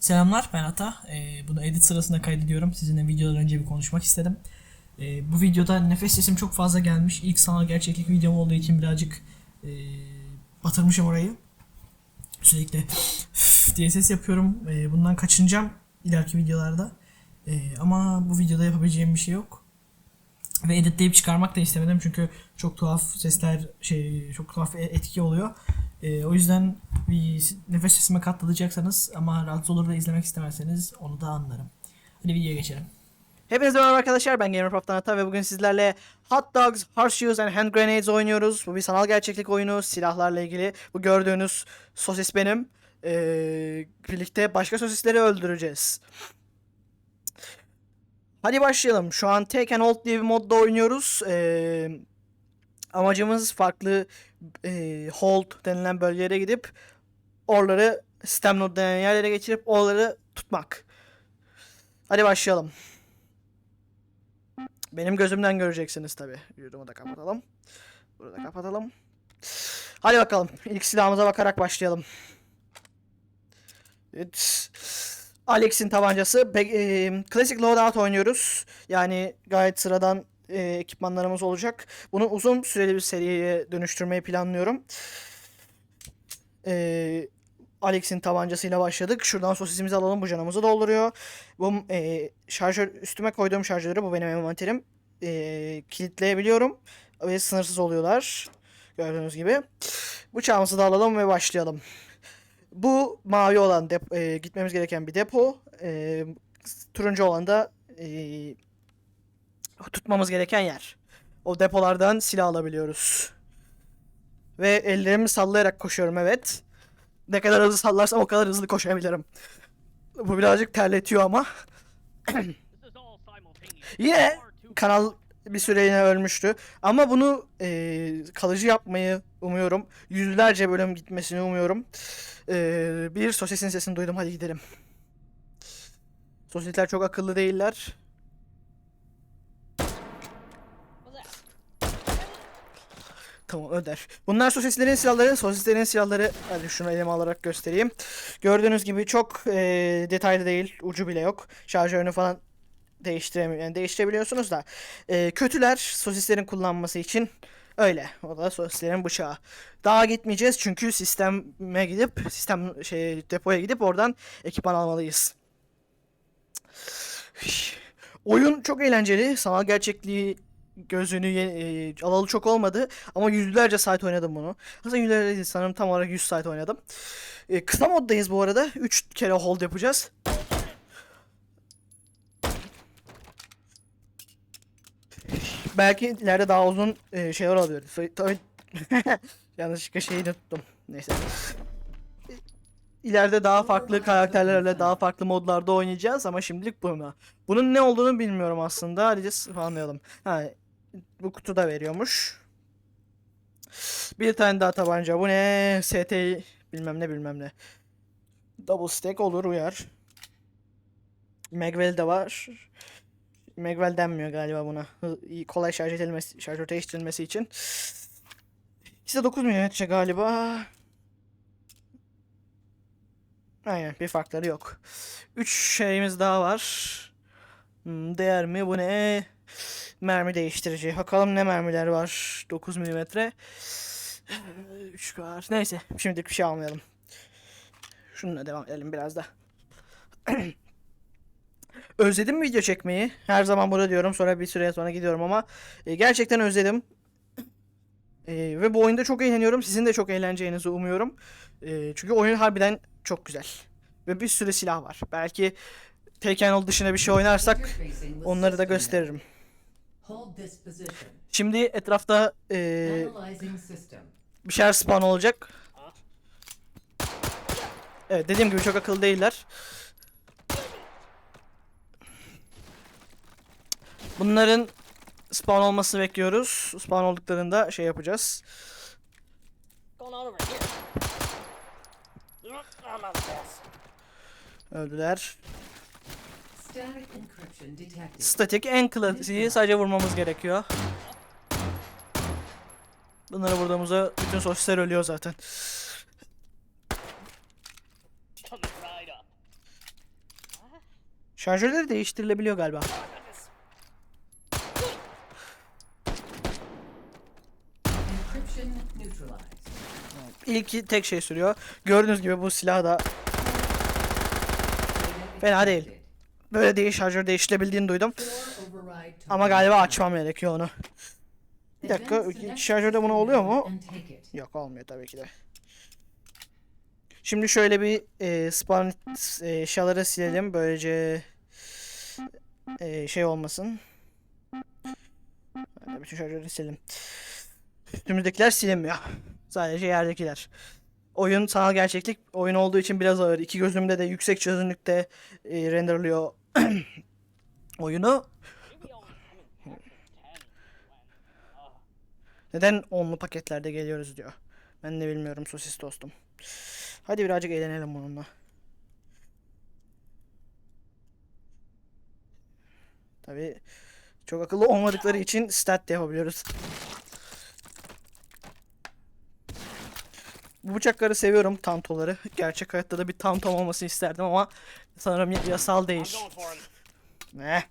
Selamlar ben Ata. Ee, bunu edit sırasında kaydediyorum. Sizinle videodan önce bir konuşmak istedim. Ee, bu videoda nefes sesim çok fazla gelmiş. İlk sanal gerçeklik videom olduğu için birazcık e, batırmışım orayı. Sürekli diye ses yapıyorum. Ee, bundan kaçınacağım ileriki videolarda. Ee, ama bu videoda yapabileceğim bir şey yok. Ve editleyip çıkarmak da istemedim çünkü çok tuhaf sesler şey çok tuhaf e- etki oluyor. Ee, o yüzden bir nefes sesime katlanacaksanız ama rahatsız olur da izlemek istemezseniz onu da anlarım. Hadi videoya geçelim. Hepinize merhaba arkadaşlar ben GamerProp'tan Ata ve bugün sizlerle Hot Dogs, Horseshoes and Hand Grenades oynuyoruz. Bu bir sanal gerçeklik oyunu silahlarla ilgili. Bu gördüğünüz sosis benim. Ee, birlikte başka sosisleri öldüreceğiz. Hadi başlayalım. Şu an and Hold diye bir modda oynuyoruz. Ee, amacımız farklı e, hold denilen bölgelere gidip oraları stem node denilen yerlere geçirip oraları tutmak. Hadi başlayalım. Benim gözümden göreceksiniz tabi. Yurdumu da kapatalım. Burada da kapatalım. Hadi bakalım. İlk silahımıza bakarak başlayalım. Evet. Alex'in tabancası. Be- e, klasik loadout oynuyoruz. Yani gayet sıradan e, ekipmanlarımız olacak. Bunu uzun süreli bir seriye dönüştürmeyi planlıyorum. E, Alex'in tabancasıyla başladık. Şuradan sosisimizi alalım. Bu canımızı dolduruyor. Bu e, şarjör üstüme koyduğum şarjörleri bu benim envanterim. E, kilitleyebiliyorum ve sınırsız oluyorlar. Gördüğünüz gibi. Bıçağımızı da alalım ve başlayalım. Bu mavi olan dep- e, gitmemiz gereken bir depo. E, turuncu olan da e, tutmamız gereken yer. O depolardan silah alabiliyoruz. Ve ellerimi sallayarak koşuyorum evet. Ne kadar hızlı sallarsam o kadar hızlı koşabilirim. Bu birazcık terletiyor ama. Yine kanal bir süreliğine ölmüştü. Ama bunu eee, kalıcı yapmayı umuyorum. Yüzlerce bölüm gitmesini umuyorum. Eee, bir sosisin sesini duydum. Hadi gidelim. Sosisler çok akıllı değiller. Tamam öder. Bunlar sosislerin silahları. Sosislerin silahları hadi şunu elime alarak göstereyim. Gördüğünüz gibi çok eee, detaylı değil. Ucu bile yok. Şarjörünü falan değiştiremiyor. Yani değiştirebiliyorsunuz da. eee, kötüler sosislerin kullanması için öyle. O da sosislerin bıçağı. Daha gitmeyeceğiz çünkü sisteme gidip sistem şey depoya gidip oradan ekipman almalıyız. Oyun çok eğlenceli. Sanal gerçekliği gözünü e, alalı çok olmadı ama yüzlerce saat oynadım bunu. Aslında yüzlerce sanırım tam olarak 100 saat oynadım. E, kısa moddayız bu arada. 3 kere hold yapacağız. Belki ileride daha uzun e, şeyler olabilir. Tabii- yanlışlıkla şeyi de tuttum. Neyse. İleride daha farklı karakterlerle daha farklı modlarda oynayacağız ama şimdilik buna. Bunun ne olduğunu bilmiyorum aslında. Hadi spawnlayalım. Ha, bu kutuda veriyormuş. Bir tane daha tabanca. Bu ne? ST bilmem ne bilmem ne. Double stack olur uyar. Magwell de var. Magwell denmiyor galiba buna. Kolay şarj edilmesi, şarjör değiştirilmesi için. İkisi de 9 mm galiba. Aynen bir farkları yok. 3 şeyimiz daha var. Hmm, değer mi? Bu ne? Mermi değiştirici. Bakalım ne mermiler var. 9 milimetre. 3 var. Neyse şimdilik bir şey almayalım. Şununla devam edelim biraz da. Özledim video çekmeyi. Her zaman burada diyorum. Sonra bir süre sonra gidiyorum ama e, gerçekten özledim. E, ve bu oyunda çok eğleniyorum. Sizin de çok eğleneceğinizi umuyorum. E, çünkü oyun harbiden çok güzel. Ve bir sürü silah var. Belki Taken Hold dışında bir şey oynarsak onları da gösteririm. Şimdi etrafta e, bir şeyler spawn olacak. Evet dediğim gibi çok akıllı değiller. Bunların spawn olmasını bekliyoruz. Spawn olduklarında şey yapacağız. gas. Öldüler. Static encryption detected. Statik en klasiği sadece vurmamız gerekiyor. Bunları vurduğumuzda bütün sosisler ölüyor zaten. Şarjörleri değiştirilebiliyor galiba. İlki tek şey sürüyor. Gördüğünüz gibi bu silah da Fena değil. böyle değil şarjör değiştirebildiğini duydum. Ama galiba açmam gerekiyor onu. Bir dakika, şarjörde bunu oluyor mu? Yok olmuyor tabii ki de. Şimdi şöyle bir e, spawn e, eşyaları silelim. Böylece e, şey olmasın. Bütün şarjörleri silelim. Üstümüzdekiler silinmiyor. Sadece yerdekiler. Oyun sanal gerçeklik oyun olduğu için biraz ağır. İki gözümde de yüksek çözünürlükte e, renderlıyor oyunu. Maybe only come in packs of 10 when, Neden onlu paketlerde geliyoruz diyor. Ben de bilmiyorum sosis dostum. Hadi birazcık eğlenelim bununla. Tabi çok akıllı olmadıkları için stat de yapabiliyoruz. Bu bıçakları seviyorum tantoları. Gerçek hayatta da bir tantom olmasını isterdim ama sanırım ya- yasal değil. Ne?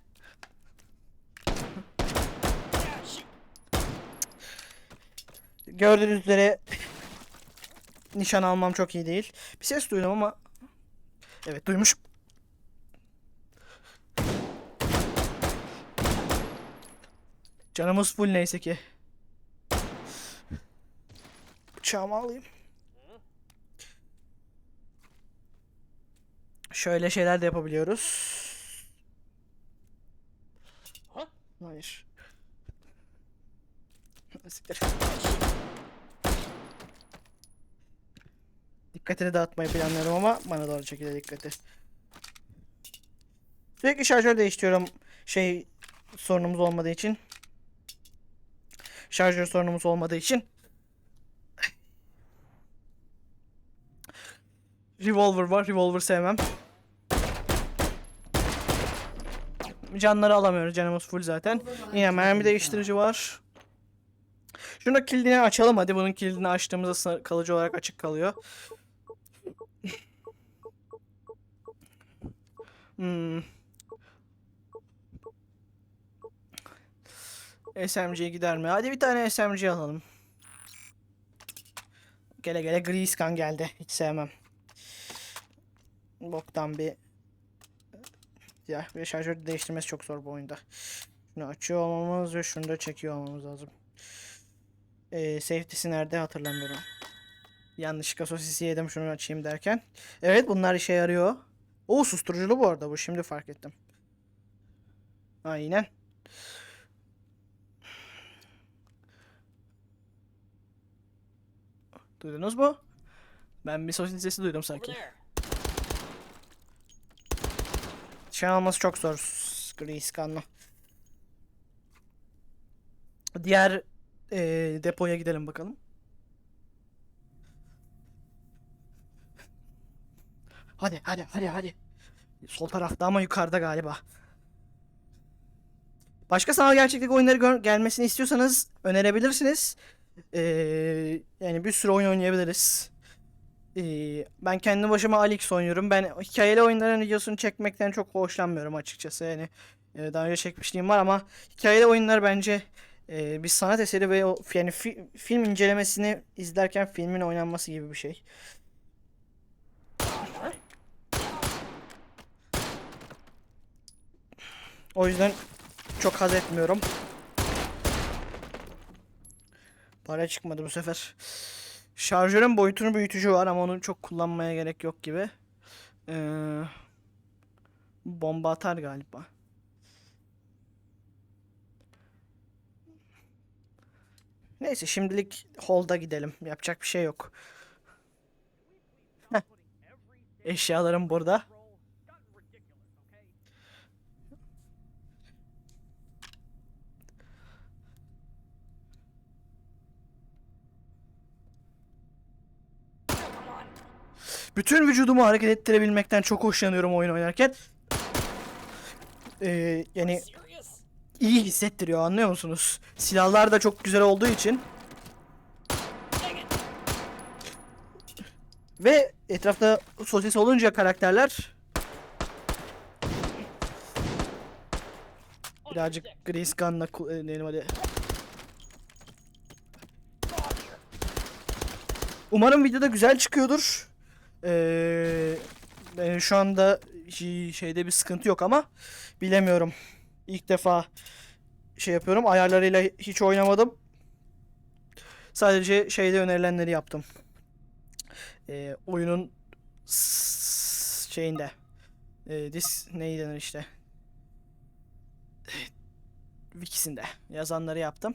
Shoot. Gördüğünüz üzere nişan almam çok iyi değil. Bir ses duydum ama evet duymuş. Canımız full neyse ki. Bıçağımı alayım. Şöyle şeyler de yapabiliyoruz. Hayır. Siktir. Dikkatini dağıtmayı planlıyorum ama bana doğru çekile dikkati. Sürekli şarjör değiştiriyorum şey sorunumuz olmadığı için. Şarjör sorunumuz olmadığı için. Revolver var. Revolver sevmem. Canları alamıyoruz. Canımız full zaten. Yine mermi değiştirici var. Şunu kilidini açalım hadi. Bunun kilidini açtığımızda kalıcı olarak açık kalıyor. Hmm. SMG gider mi? Hadi bir tane SMG alalım. Gele gele Griskan geldi. Hiç sevmem. Boktan bir ya ve şarjör değiştirmesi çok zor bu oyunda. Şunu açıyor olmamız ve şunu da çekiyor olmamız lazım. Ee, safety'si nerede hatırlamıyorum. Yanlışlıkla sosisi yedim şunu açayım derken. Evet bunlar işe yarıyor. O susturuculu bu arada bu şimdi fark ettim. Aynen. Duydunuz mu? Ben bir sosis sesi duydum sanki. Şey alması çok zor. Gri skanlı. Diğer eee, depoya gidelim bakalım. Hadi hadi hadi hadi. Sol tarafta ama yukarıda galiba. Başka sanal gerçeklik oyunları gelmesini istiyorsanız önerebilirsiniz. Eee, yani bir sürü oyun oynayabiliriz. Eee, ben kendi başıma Alex oynuyorum. Ben hikayeli oyunların videosunu çekmekten çok hoşlanmıyorum açıkçası. Yani daha önce çekmişliğim var ama hikayeli oyunlar bence e, bir sanat eseri ve o yani fi- film incelemesini izlerken filmin oynanması gibi bir şey. O yüzden çok haz etmiyorum. Para çıkmadı bu sefer. Şarjörün boyutunu büyütücü var ama onu çok kullanmaya gerek yok gibi. Ee, bomba atar galiba. Neyse şimdilik holda gidelim. Yapacak bir şey yok. Heh. Eşyalarım burada. Bütün vücudumu hareket ettirebilmekten çok hoşlanıyorum oyun oynarken. Ee, yani iyi hissettiriyor anlıyor musunuz? Silahlar da çok güzel olduğu için. Ve etrafta sosis olunca karakterler Birazcık Grease Gun'la kullanalım hadi. Umarım videoda güzel çıkıyordur. Ee, benim şu anda şeyde bir sıkıntı yok ama bilemiyorum. İlk defa şey yapıyorum. Ayarlarıyla hiç oynamadım. Sadece şeyde önerilenleri yaptım. Ee, oyunun şeyinde. Ee, dis neyi denir işte. Wikisinde yazanları yaptım.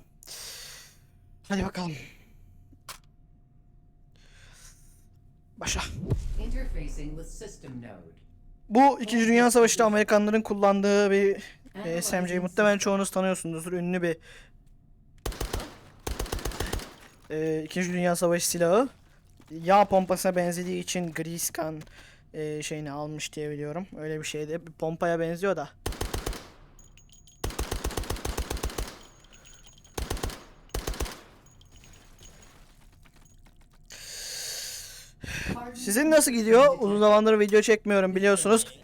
Hadi bakalım. Başla. Bu 2. Dünya Savaşı'nda Amerikanların kullandığı bir e, SMG'yi muhtemelen çoğunuz tanıyorsunuzdur. Ünlü bir e, 2. Dünya Savaşı silahı. Yağ pompasına benzediği için Gun e, şeyini almış diye biliyorum. Öyle bir şeydi. Bir pompaya benziyor da. Sizin nasıl gidiyor? Uzun zamandır video çekmiyorum biliyorsunuz.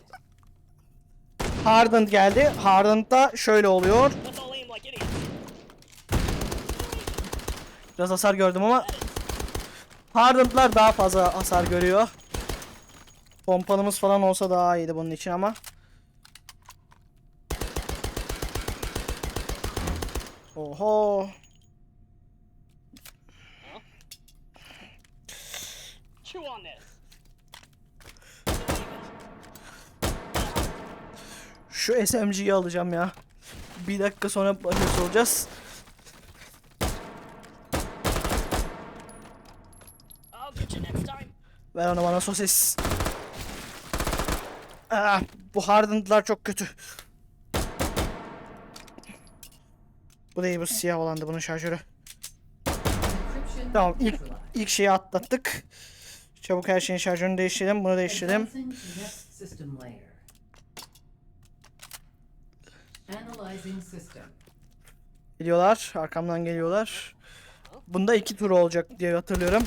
Hardened geldi. Hardened'da şöyle oluyor. Biraz hasar gördüm ama Hardened'lar daha fazla hasar görüyor. Pompalımız falan olsa daha iyiydi bunun için ama. Oho. Şu SMG'yi alacağım ya. Bir dakika sonra başarılı olacağız. Ver onu bana sosis. Ah, bu Hardened'lar çok kötü. Bu değil bu siyah olandı bunun şarjörü. Tamam ilk ilk şeyi atlattık. Çabuk her şeyin şarjörünü değiştirelim. Bunu değiştirelim. Advancing to next system layer. Analyzing system. Geliyorlar. Arkamdan geliyorlar. Bunda iki tur olacak diye hatırlıyorum.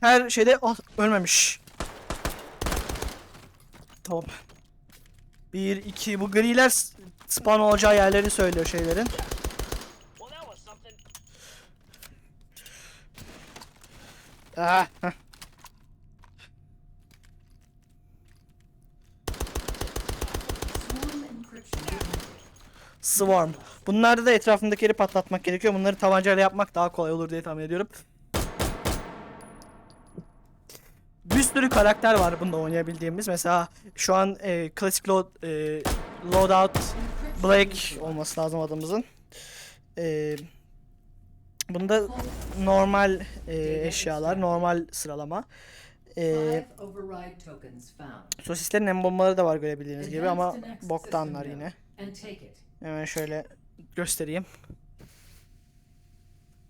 Her şeyde ah, ölmemiş. Tamam. Bir, iki. Bu griler spawn olacağı yerleri söylüyor şeylerin. Ah, heh. Swarm. Bunlarda da etrafındakileri patlatmak gerekiyor. Bunları tabancayla yapmak daha kolay olur diye tahmin ediyorum. Bir sürü karakter var bunda oynayabildiğimiz. Mesela şu an e, klasik load, e, loadout Black olması lazım adımızın. E, bunda normal e, eşyalar, normal sıralama. E, sosislerin en bombaları da var görebildiğiniz gibi ama boktanlar yine. And take it. Hemen şöyle göstereyim.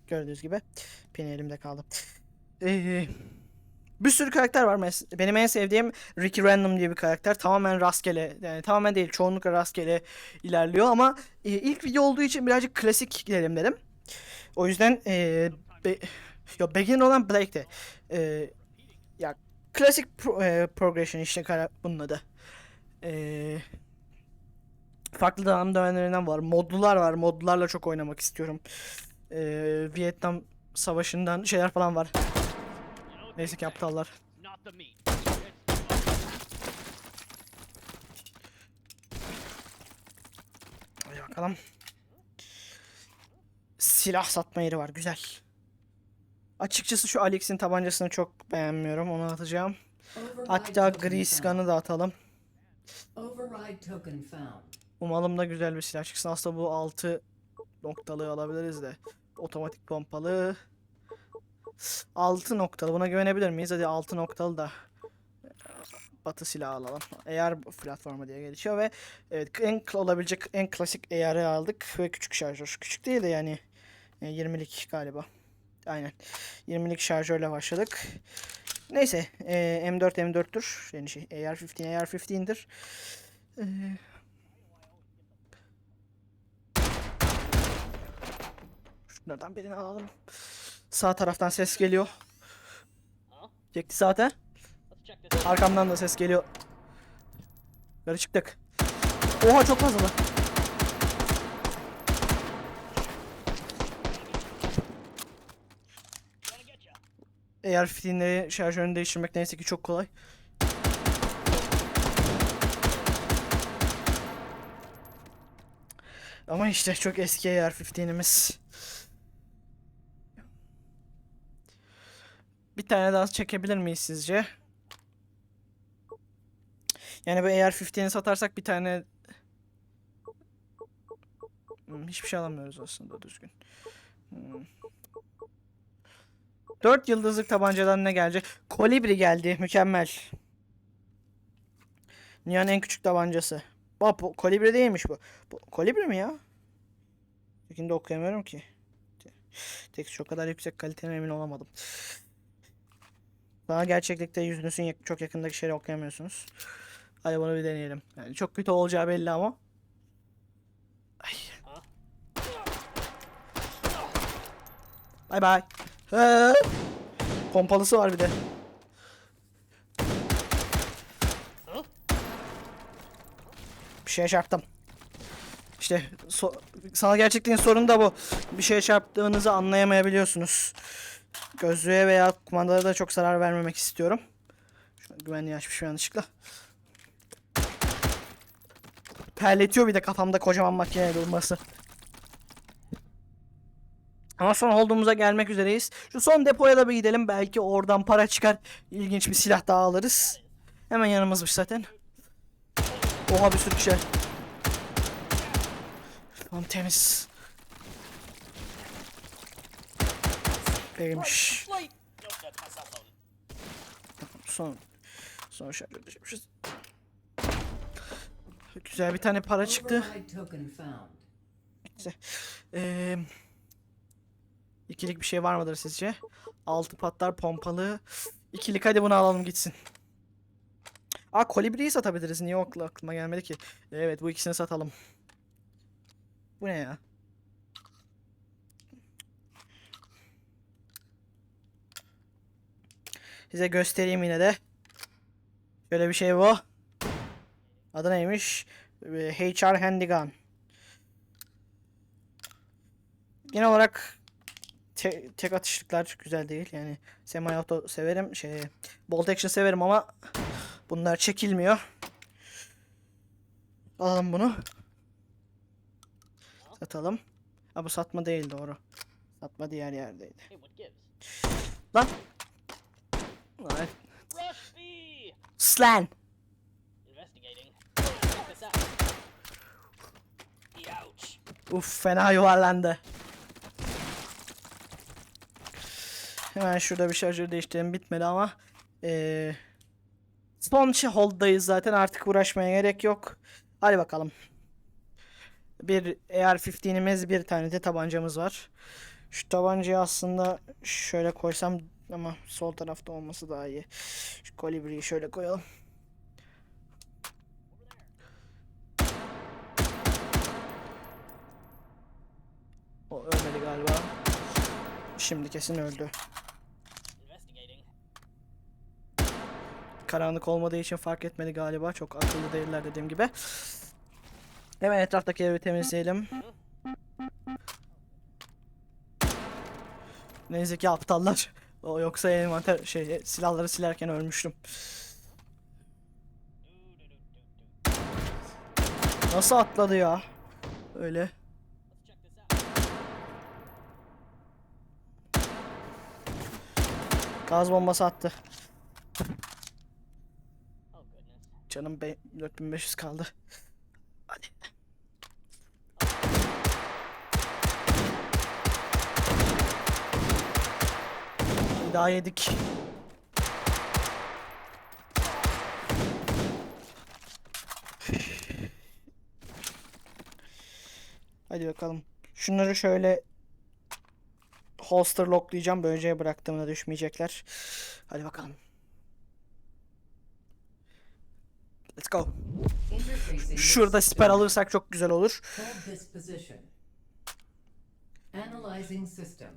Gördüğünüz gibi. Pin elimde kaldı. Ee, bir sürü karakter var. Mes- Benim en sevdiğim Ricky Random diye bir karakter. Tamamen rastgele. Yani tamamen değil. Çoğunlukla rastgele ilerliyor ama e, ilk video olduğu için birazcık klasik gidelim dedim. O yüzden e, be, yo, beginner olan Blake'ti. E, ya klasik pro- e, progression işte bunun adı. Eee farklı devam dönemlerinden var. Modlular var. Modlularla çok oynamak istiyorum. Ee, Vietnam Savaşı'ndan şeyler falan var. Neyse ki aptallar. Hadi bakalım. Silah satma yeri var. Güzel. Açıkçası şu Alex'in tabancasını çok beğenmiyorum. Onu atacağım. Hatta. Gun'ı da atalım. Override token found. Umalım da güzel bir silah çıksın. Aslında bu 6 noktalı alabiliriz de. Otomatik pompalı. 6 noktalı. Buna güvenebilir miyiz? Hadi 6 noktalı da batı silahı alalım. AR platformu diye geçiyor ve evet en olabilecek en klasik AR'ı aldık ve küçük şarjör. Küçük değil de yani e, 20'lik galiba. Aynen. 20'lik şarjörle başladık. Neyse, e, M4 M4'tür. Yani şey AR-15 AR-15'dir. E, Şunlardan birini alalım. Sağ taraftan ses geliyor. Çekti zaten. Arkamdan da ses geliyor. Yukarı çıktık. Oha çok fazla. Eğer fitilleri şarjörünü değiştirmek neyse ki çok kolay. Ama işte çok eski AR-15'imiz. Tane daha çekebilir miyiz sizce? Yani bu AR-15'ini satarsak bir tane... Hmm, hiçbir şey alamıyoruz aslında düzgün. Hmm. 4 yıldızlık tabancadan ne gelecek? Kolibri geldi. Mükemmel. Dünyanın en küçük tabancası. Bak bu kolibri değilmiş bu. bu kolibri mi ya? Tekinde okuyamıyorum ki. Tek o kadar yüksek kaliteden emin olamadım. Daha gerçeklikte yüzünüzün çok yakındaki şeyleri okuyamıyorsunuz. Hadi bunu bir deneyelim. Yani çok kötü olacağı belli ama. Ay. Bay bay. Pompalısı var bir de. Bir şeye çarptım. İşte so- sana gerçekliğin sorunu da bu. Bir şeye çarptığınızı anlayamayabiliyorsunuz. Gözlüğe veya kumandalara da çok zarar vermemek istiyorum. Şu güvenliği açmışım yanlışlıkla. Terletiyor bir de kafamda kocaman makine durması. Ama son olduğumuza gelmek üzereyiz. Şu son depoya da bir gidelim. Belki oradan para çıkar. İlginç bir silah daha alırız. Hemen yanımızmış zaten. Oha bir sürü kişi. Tamam temiz. Phone. Son. Son şarjı düşmüşüz. Güzel bir tane para çıktı. Found. Ee, ikilik bir şey var mıdır sizce? Altı patlar pompalı. İkilik hadi bunu alalım gitsin. Aa kolibriyi satabiliriz. Niye o aklı- aklıma gelmedi ki? Evet bu ikisini satalım. Bu ne ya? Size göstereyim yine de. Şöyle bir şey bu. Adı neymiş? Ee, HR Handygun. Genel olarak te- tek atışlıklar güzel değil. Yani semi auto severim. Şey bolt action severim ama bunlar çekilmiyor. Alalım bunu. Satalım. Ha bu satma değil doğru. Satma diğer yerdeydi. Lan. B! Slan. Investigating. Ouch. Uf fena yuvarlandı. Hemen şurada bir şarjör değiştirelim bitmedi ama eee son şey hold'dayız zaten artık uğraşmaya gerek yok. Hadi bakalım. Bir AR-15'imiz bir tane de tabancamız var. Şu tabancayı aslında şöyle koysam ama sol tarafta olması daha iyi. Şu kolibriyi şöyle koyalım. O ölmedi galiba. Şimdi kesin öldü. Karanlık olmadığı için fark etmedi galiba. Çok akıllı değiller dediğim gibi. Hemen etraftaki evi temizleyelim. Neyse ki aptallar. O yoksa envanter şey silahları silerken ölmüştüm. Nasıl atladı ya? Öyle. Gaz bombası attı. Canım be 4500 kaldı. Bir daha yedik. Hadi bakalım. Şunları şöyle holster locklayacağım. Böylece bıraktığımda düşmeyecekler. Hadi bakalım. Let's go. Şurada siper alırsak çok güzel olur. Analyzing system.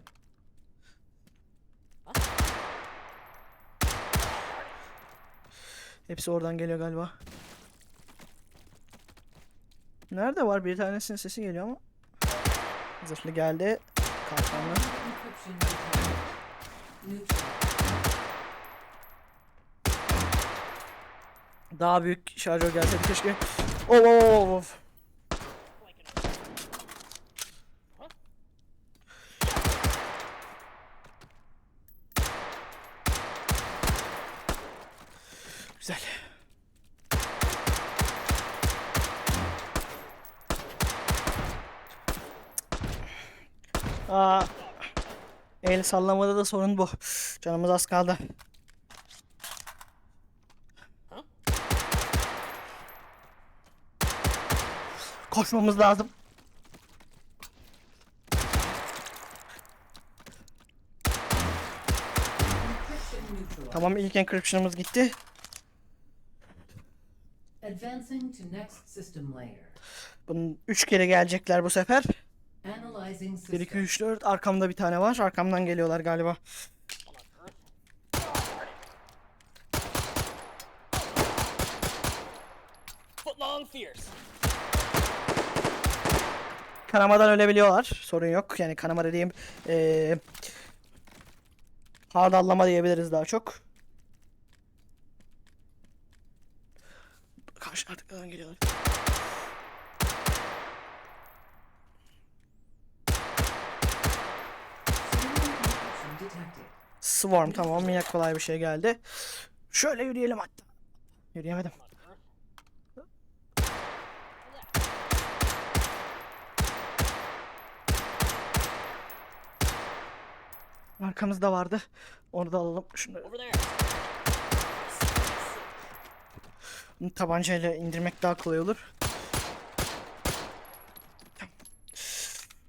Hepsi oradan geliyor galiba. Nerede var? Bir tanesinin sesi geliyor ama. Zırhlı geldi. Kalkanlı. Daha büyük şarjör gelseydi keşke. Oh, oh, oh. Güzel. Aa, el sallamada da sorun bu. Canımız az kaldı. Koşmamız lazım. Tamam ilk encryption'ımız gitti. Advancing to next system layer. Bunun 3 kere gelecekler bu sefer. Analyzing 1 2 system. 3 4 arkamda bir tane var. Arkamdan geliyorlar galiba. Footlong fierce. Kanamadan ölebiliyorlar. Sorun yok. Yani kanama dediğim eee hardallama diyebiliriz daha çok. Karşı arkadan geliyorlar. Swarm tamam yine kolay bir şey geldi. Şöyle yürüyelim hatta. Yürüyemedim. Arkamızda vardı. Onu da alalım. Şunu There. tabancayla indirmek daha kolay olur.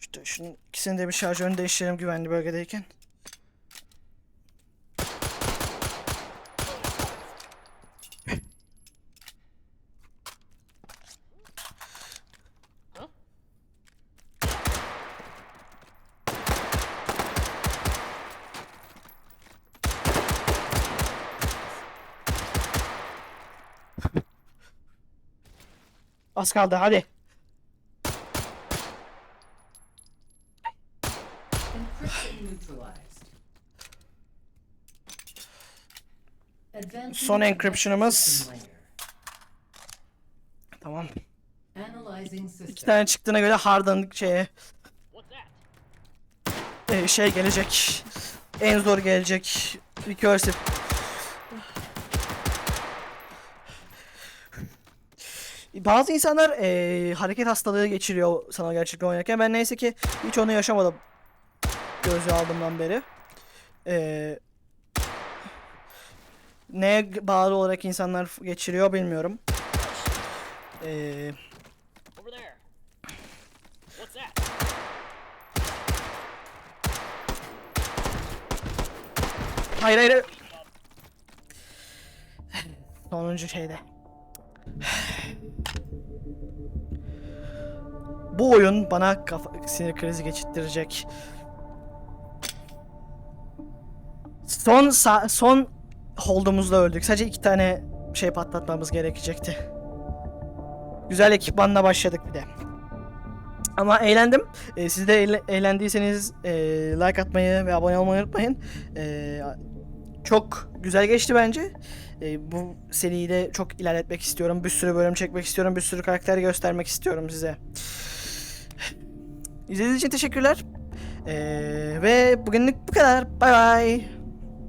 İşte şunun ikisini de bir şarjörünü değiştirelim güvenli bölgedeyken. Az kaldı hadi. Son encryption'ımız. Tamam. İki tane çıktığına göre Harden şeye What's that? e, şey gelecek. En zor gelecek. Recursive. Bazı insanlar e, hareket hastalığı geçiriyor sanal gerçekten oynarken. Ben neyse ki hiç onu yaşamadım. Gözü aldığımdan beri. E, neye bağlı olarak insanlar geçiriyor bilmiyorum. E, hayır. hayır. Sonuncu şeyde. Bu oyun bana kafa, sinir krizi geçirttirecek. Son son hold'umuzda öldük. Sadece iki tane şey patlatmamız gerekecekti. Güzel ekipmanla başladık bir de. Ama eğlendim. Ee, siz de eğle- eğlendiyseniz e, like atmayı ve abone olmayı unutmayın. Ee, çok güzel geçti bence. Ee, bu seriyi de çok ilerletmek istiyorum. Bir sürü bölüm çekmek istiyorum. Bir sürü karakter göstermek istiyorum size. İzlediğiniz için teşekkürler. Ee, ve bugünlük bu kadar. Bay bay.